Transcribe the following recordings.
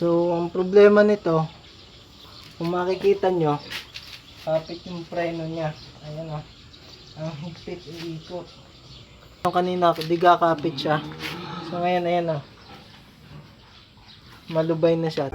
So, ang problema nito, kung makikita nyo, kapit yung preno niya. Ayan o. Ang higpit, iikot. Yung kanina, di kakapit siya. So, ngayon, ayan o. Malubay na siya.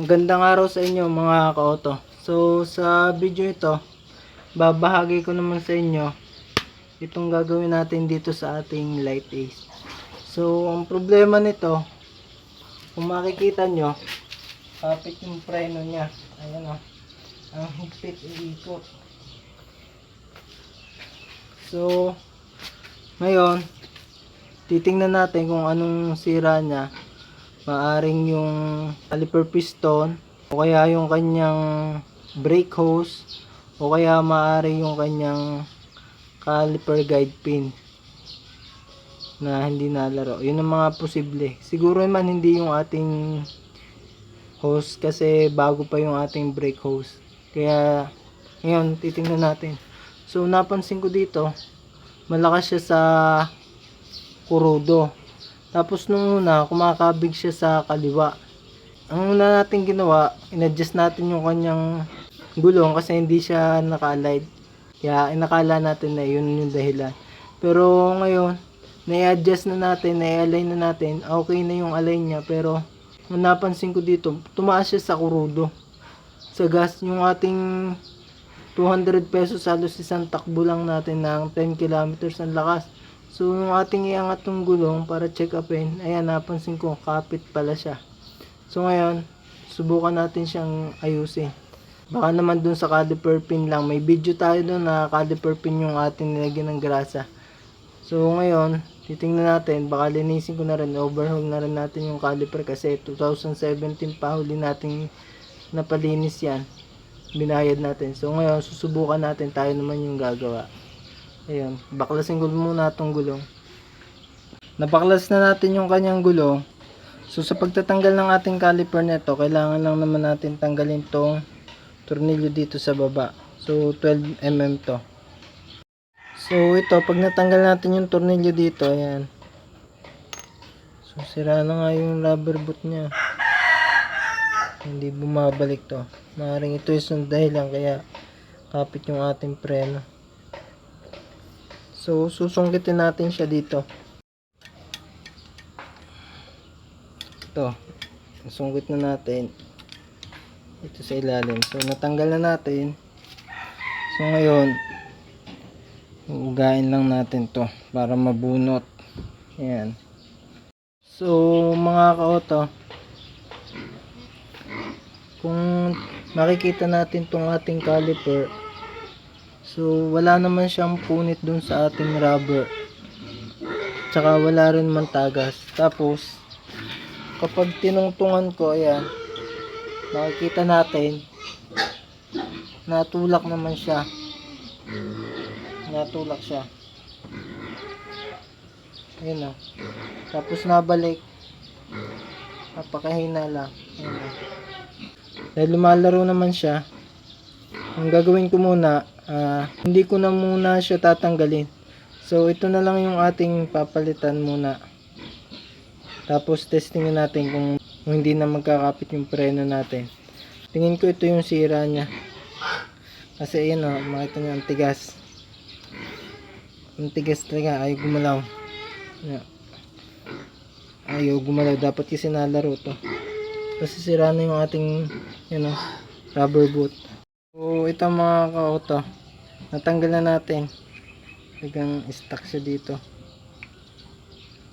Magandang araw sa inyo mga ka-auto. So sa video ito, babahagi ko naman sa inyo itong gagawin natin dito sa ating light ace. So ang problema nito, kung makikita nyo, kapit yung preno niya. Ayan o. Ang higpit iikot. So, ngayon, titingnan natin kung anong sira niya maaring yung caliper piston o kaya yung kanyang brake hose o kaya maaring yung kanyang caliper guide pin na hindi nalaro. Yun ang mga posible. Siguro naman hindi yung ating hose kasi bago pa yung ating brake hose. Kaya ngayon titingnan natin. So napansin ko dito malakas siya sa kurudo. Tapos nung una, kumakabig siya sa kaliwa. Ang una natin ginawa, inadjust natin yung kanyang gulong kasi hindi siya naka-aligned. Kaya inakala natin na yun yung dahilan. Pero ngayon, na-adjust na natin, na-align na natin, okay na yung align niya. Pero, napansin ko dito, tumaas siya sa kurudo. Sa gas, yung ating 200 pesos halos isang takbo lang natin ng 10 kilometers ang lakas. So, yung ating iangat ng gulong para check upin, ayan, napansin ko, kapit pala siya. So, ngayon, subukan natin siyang ayusin. Baka naman dun sa caliper pin lang. May video tayo dun na caliper pin yung ating nilagyan ng grasa. So, ngayon, titingnan natin. Baka linisin ko na rin. Overhaul na rin natin yung caliper kasi 2017 pa huli natin napalinis yan. Binayad natin. So, ngayon, susubukan natin. Tayo naman yung gagawa. Ayun, baklasin ko muna itong gulong. Napaklas na natin yung kanyang gulong. So sa pagtatanggal ng ating caliper nito, kailangan lang naman natin tanggalin tong tornilyo dito sa baba. So 12 mm to. So ito, pag natanggal natin yung tornilyo dito, ayan. So sira na nga yung rubber boot niya. Hindi bumabalik to. Maaaring ito yung dahilan kaya kapit yung ating preno. So, susungkitin natin siya dito. Ito. Sungkit na natin. Ito sa ilalim. So, natanggal na natin. So, ngayon, ugain lang natin to para mabunot. Ayan. So, mga ka-auto, kung makikita natin tong ating caliper, So, wala naman siyang punit dun sa ating rubber. Tsaka wala rin man. Tapos, kapag tinungtungan ko, ayan, makikita natin, natulak naman siya. Natulak siya. Ayan o. Tapos nabalik. Napakahina lang. Ayan o. Dahil lumalaro naman siya, ang gagawin ko muna, ah, hindi ko na muna siya tatanggalin. So, ito na lang yung ating papalitan muna. Tapos, testingin natin kung, kung hindi na magkakapit yung preno natin. Tingin ko ito yung sira niya. Kasi, yun o, makita nyo, ang tigas. Ang tigas talaga, ayaw gumalaw. Ayaw gumalaw. Dapat kasi nalaro to. Kasi sira na yung ating, yun o, rubber boot. So, ito mga ka-auto. Natanggal na natin. Biglang stuck siya dito.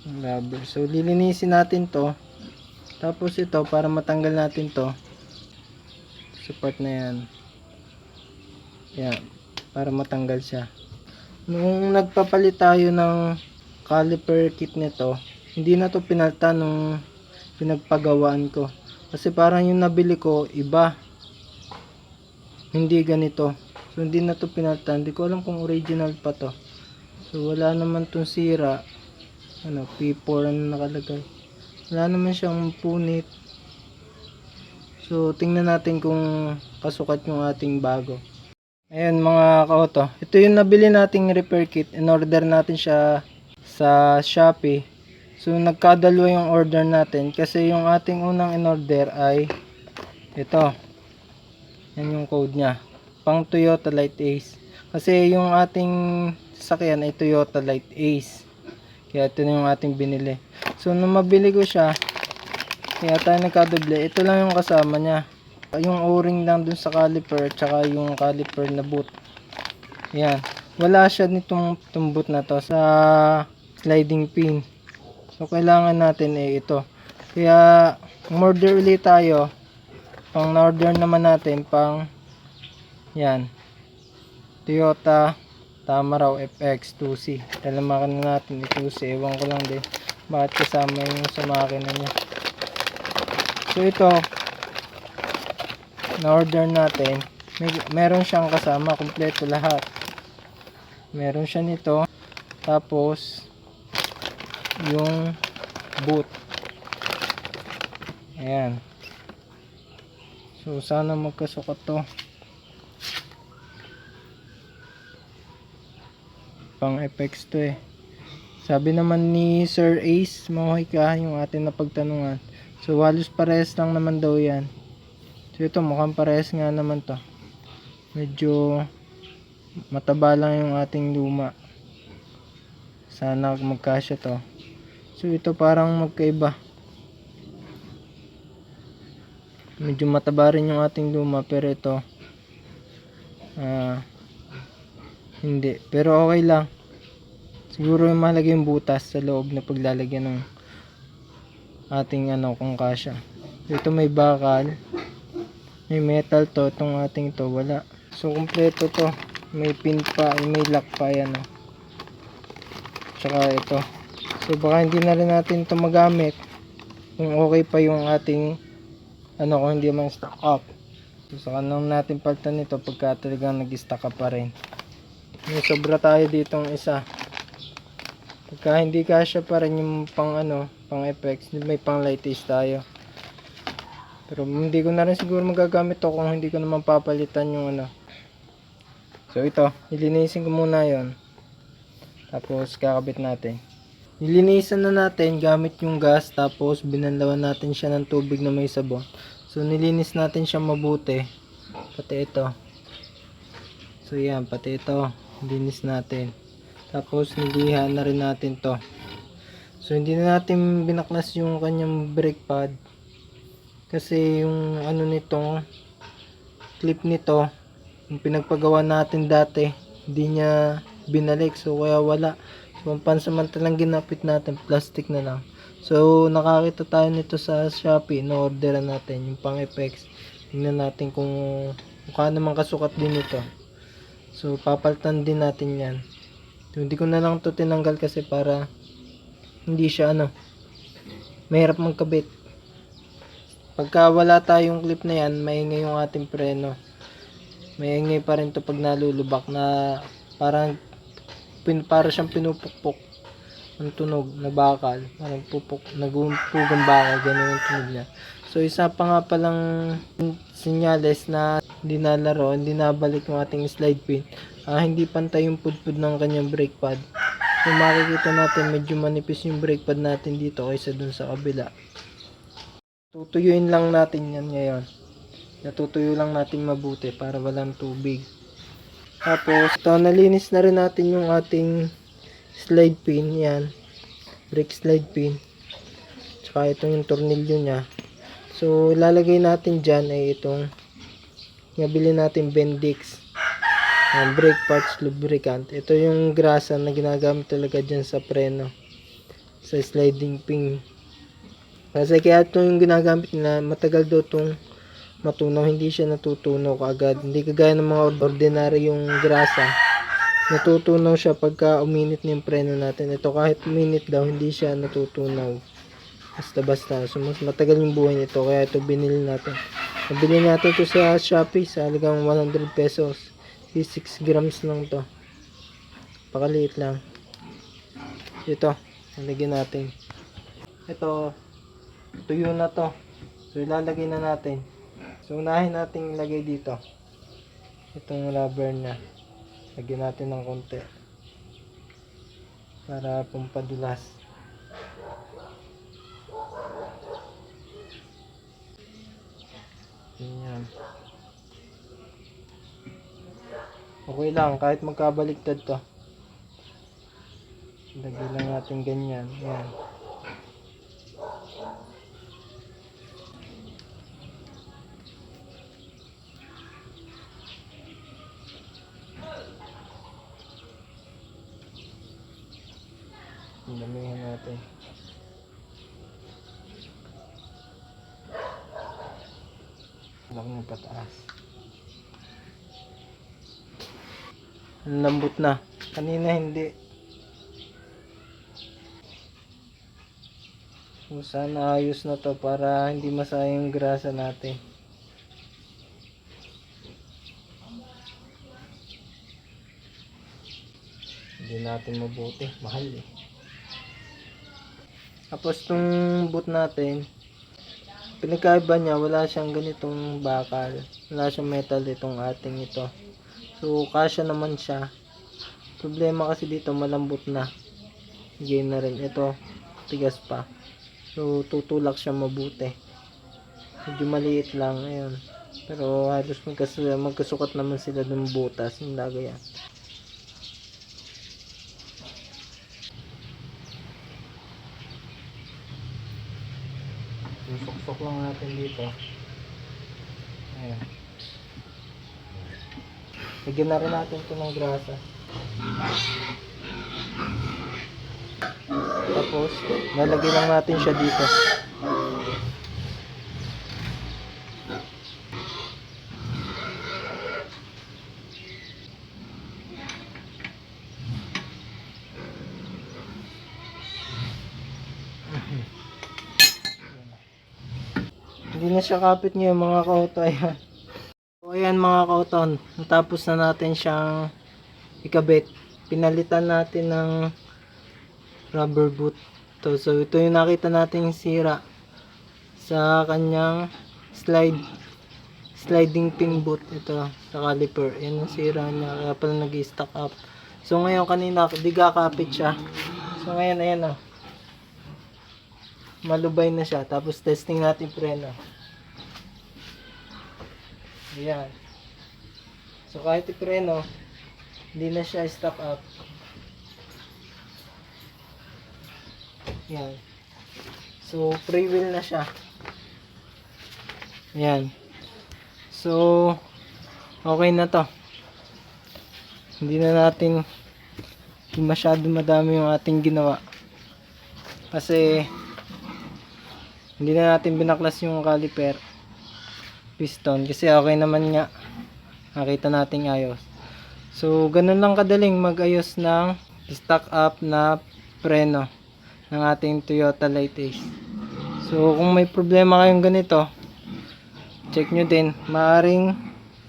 Ang rubber. So, lilinisin natin to. Tapos ito, para matanggal natin to. Sa part na yan. Yan. Para matanggal siya. Nung nagpapalit tayo ng caliper kit nito, hindi na to pinalta nung pinagpagawaan ko. Kasi parang yung nabili ko, iba hindi ganito. So, hindi na to pinalitan. Hindi ko alam kung original pa to. So, wala naman tong sira. Ano, P4 ang nakalagay. Wala naman siyang punit. So, tingnan natin kung kasukat yung ating bago. Ayan mga kaoto. Ito yung nabili nating repair kit. In-order natin siya sa Shopee. So nagkadalwa yung order natin kasi yung ating unang in-order ay ito. Yan yung code niya. Pang Toyota Light Ace. Kasi yung ating sasakyan ay Toyota Light Ace. Kaya ito na yung ating binili. So nung mabili ko siya, kaya tayo nagkadoble. Ito lang yung kasama niya. Yung o-ring lang dun sa caliper tsaka yung caliper na boot. Yan. Wala siya nitong itong boot na to sa sliding pin. So kailangan natin eh ito. Kaya order ulit tayo. Pang order naman natin pang yan. Toyota Tamaraw FX 2C. Talamakan na natin ito 2C. Ewan ko lang din bakit kasama yung sa makina niya. So ito, na-order natin, may, meron siyang kasama, kompleto lahat. Meron siya nito, tapos, yung boot. Ayan. So, sana magkasukat to. Pang FX to eh. Sabi naman ni Sir Ace Mohika, yung atin na pagtanungan. So, halos parehas lang naman daw yan. So ito mukhang parehas nga naman to. Medyo mataba lang yung ating luma. Sana magkasya to. So ito parang magkaiba. Medyo mataba rin yung ating luma pero ito ah hindi. Pero okay lang. Siguro yung mahalaga yung butas sa loob na paglalagyan ng ating ano kung kasya. Ito may bakal may metal to itong ating to wala. So kompleto to. May pin pa may lock pa yan oh. tsaka ito. So baka hindi na rin natin to magamit kung okay pa yung ating ano kung hindi man stock up. So saka nang natin palitan nito pagka talagang nag stock up pa rin. May sobra tayo ditong isa pagka hindi kasya pa rin yung pang ano pang effects may pang light taste tayo pero hindi ko na rin siguro magagamit to kung hindi ko naman papalitan yung ano. So ito, nilinisin ko muna yon Tapos kakabit natin. Nilinisan na natin gamit yung gas tapos binanlawan natin siya ng tubig na may sabon. So nilinis natin siya mabuti. Pati ito. So yan, pati ito. Nilinis natin. Tapos nilihan na rin natin to. So hindi na natin binaklas yung kanyang brake pad. Kasi yung ano nito clip nito yung pinagpagawa natin dati hindi niya binalik. So kaya wala. So ang pansamantalang ginapit natin plastic na lang. So nakakita tayo nito sa Shopee. Na orderan natin yung pang effects. Tingnan natin kung mukha naman kasukat din ito. So papalitan din natin yan hindi ko na lang to tinanggal kasi para hindi siya ano mahirap magkabit Pagka wala tayong clip na yan, maingay yung ating preno. Maingay pa rin to pag nalulubak na parang pin, para siyang pinupukpok ang tunog na bakal. Parang pupuk, nagumpugang bakal, ganun yung tunog niya. So isa pa nga palang sinyales na hindi nalaro, hindi nabalik yung ating slide pin. Ah, hindi pantay yung pudpud ng kanyang brake pad. So makikita natin medyo manipis yung brake pad natin dito kaysa dun sa kabila. Tutuyuin lang natin yan ngayon. Natutuyo lang natin mabuti para walang tubig. Tapos, ito, nalinis na rin natin yung ating slide pin. Yan. Brake slide pin. Tsaka ito yung tornilyo niya. So, lalagay natin dyan ay itong nabili natin Bendix. Yan, brake parts lubricant. Ito yung grasa na ginagamit talaga dyan sa preno. Sa sliding pin kasi kaya ito yung ginagamit nila, matagal daw itong matunaw, hindi siya natutunaw kaagad. Hindi kagaya ng mga ordinary yung grasa. Natutunaw siya pagka uminit na yung preno natin. Ito kahit uminit daw, hindi siya natutunaw. Basta basta. So mas matagal yung buhay nito, kaya ito binili natin. Nabili natin ito sa Shopee sa halagang 100 pesos. 6 grams lang to. Pakaliit lang. Ito, nalagyan natin. Ito, tuyo na to so ilalagay na natin so unahin natin ilagay dito itong rubber niya. Lagyan natin ng konti. Para pumpadulas. Ganyan. Okay lang, kahit magkabaliktad to. Lagyan lang natin ganyan. Yan. Damihan natin. Lang ng pataas. Ang lambot na. Kanina hindi. So, sana ayos na to para hindi masayang grasa natin. Hindi natin mabuti. Mahal eh. Tapos itong boot natin, pinagkaiba niya, wala siyang ganitong bakal. Wala siyang metal itong ating ito. So, kasya naman siya. Problema kasi dito, malambot na. Gain na rin. Ito, tigas pa. So, tutulak siya mabuti. Medyo maliit lang. Ayun. Pero halos magkas magkasukat naman sila ng butas. Yung lagay yan. Susok-sok lang natin dito. Ayan. Lagyan na rin natin ito ng grasa. Tapos, lalagyan lang natin siya dito. Hindi na siya kapit ngayon mga kauto. Ayan. So, ayan mga kauton. Natapos na natin siyang ikabit. Pinalitan natin ng rubber boot. To, so ito yung nakita natin sira sa kanyang slide sliding pin boot ito sa caliper yan ang sira niya kaya pala nag stack up so ngayon kanina di kakapit siya so ngayon ayan o malubay na siya tapos testing natin preno Ayan. So kahit ipreno, hindi na siya stock up. Ayan. So free wheel na siya. Ayan. So okay na to. Hindi na natin hindi masyado madami yung ating ginawa. Kasi hindi na natin binaklas yung caliper piston. Kasi okay naman nga. Nakita nating ayos. So ganun lang kadaling magayos ng stock up na preno ng ating Toyota Lightace so kung may problema kayong ganito check nyo din. Maaring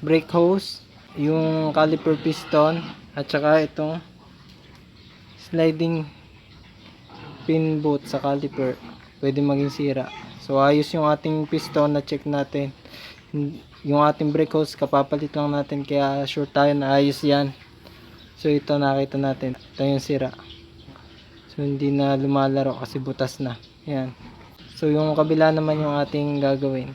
brake hose yung caliper piston at saka itong sliding pin boot sa caliper. Pwede maging sira. So ayos yung ating piston na check natin yung ating brake hose kapapalit lang natin kaya sure tayo na ayos yan. So ito nakita natin. Ito yung sira. So hindi na lumalaro kasi butas na. Yan. So yung kabila naman yung ating gagawin.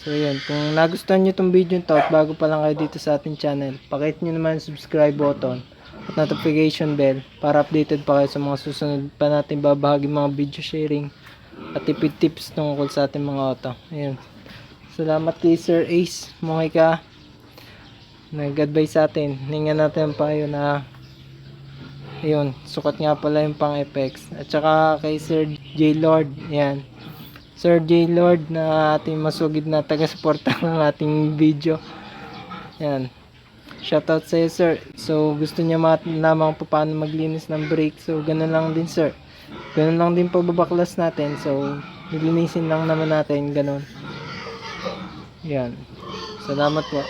So yan kung nagustuhan nyo itong video to at bago pa lang kayo dito sa ating channel pakit nyo naman subscribe button at notification bell para updated pa kayo sa mga susunod pa natin babahagi mga video sharing at tipid tips tungkol sa ating mga auto. Ayun Salamat kay Sir Ace Mohika. Nag-advise sa atin. Ningan natin ang payo na ayun, sukat nga pala yung pang effects. At saka kay Sir J. Lord. Yan. Sir J. Lord na ating masugid na taga-suporta ng ating video. Yan. Shoutout sa iyo, sir. So, gusto niya malaman kung paano maglinis ng brake. So, ganun lang din, sir. Ganun lang din pagbabaklas natin. So, nilinisin lang naman natin. Ganun. Yan. Salamat po.